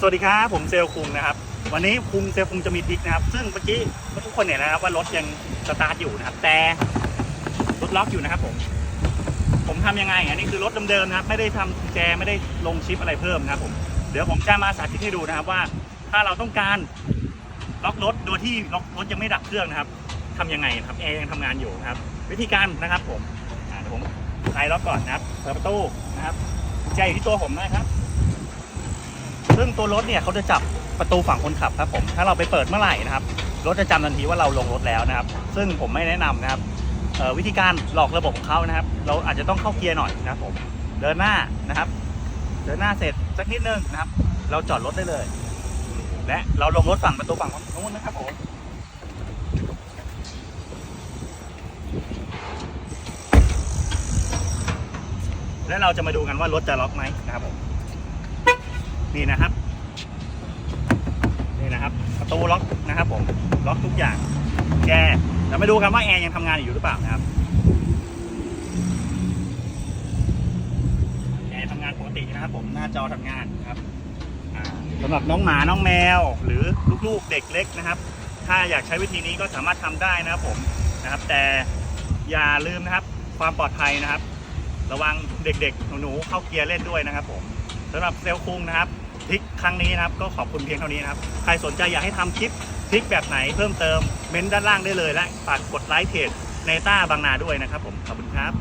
สวัสดีครับ ผมเซลคุงนะครับ วันนี้คุงเซลคุงจะมีทริกนะครับ ซึ่งเมื่อกี้ทุกคนเห็นนะครับว่ารถยังสตาร์ทอยู่นะครับ แต่รถล็อกอยู่นะครับผม ผมทำยังไงอันนี้คือรถเดิมๆนะครับ ไม่ได้ทำกุญแจไม่ได้ลงชิปอะไรเพิ่มนะครับผมเดี๋ยวผมจะมาสาธิตให้ดูนะครับว่า ถ้าเราต้องการล็อกรถโดยที่ล็อกรถยังไม่ดับเครื่องนะครับทำยังไงนะครับแอร์ยังทำงานอยู่นะครับ วิธีการนะครับผมเดี๋ยวผมคลายล็อกก่อนนะครับเปิดประตูนะครับกุญแจอยู่ที่ตัวผมนะครับ ซึ่งตัวรถเนี่ยเขาจะจับประตูฝั่งคนขับครับผมถ้าเราไปเปิดเมื่อไหร่นะครับรถจะจำทันทีว่าเราลงรถแล้วนะครับ ซึ่งผมไม่แนะนำนะครับวิธีการหลอกระบบของเขานะครับ เราอาจจะต้องเข้าเกียร์หน่อยนะครับผมเดินหน้านะครับ เดินหน้าเสร็จสักนิดนึงนะครับ เราจอดรถได้เลย และเราลงรถฝั่งประตูฝั่งนู้นนะครับผมและเราจะมาดูกันว่ารถจะล็อกไหมนะครับผม นี่นะครับ นี่นะครับ ประตูล็อกนะครับผม ล็อกทุกอย่าง แกเดี๋ยวมาดูกันว่าแอร์ยังทำงานอยู่หรือเปล่านะครับ แอร์ทำงานปกตินะครับ ผม หน้าจอทำงานนะครับอ่าสำหรับน้องหมา น้องแมว หรือลูกๆ เด็กเล็กนะครับ ถ้าอยากใช้วิธีนี้ก็สามารถทำได้นะครับผม นะครับ แต่อย่าลืมนะครับ ความปลอดภัยนะครับ ระวังเด็กๆ หนูๆ เข้าเกียร์เล่นด้วยนะครับผม สำหรับเซลลคุงนะครับทริกครั้งนี้นะครับก็ขอบคุณเพียงเท่านี้นะครับใครสนใจอยากให้ทำคลิปทริกแบบไหนเพิ่มเติมเม้นต์ด้านล่างได้เลยและฝากกดไลค์เพจในต้าบางนาด้วยนะครับผมขอบคุณครับ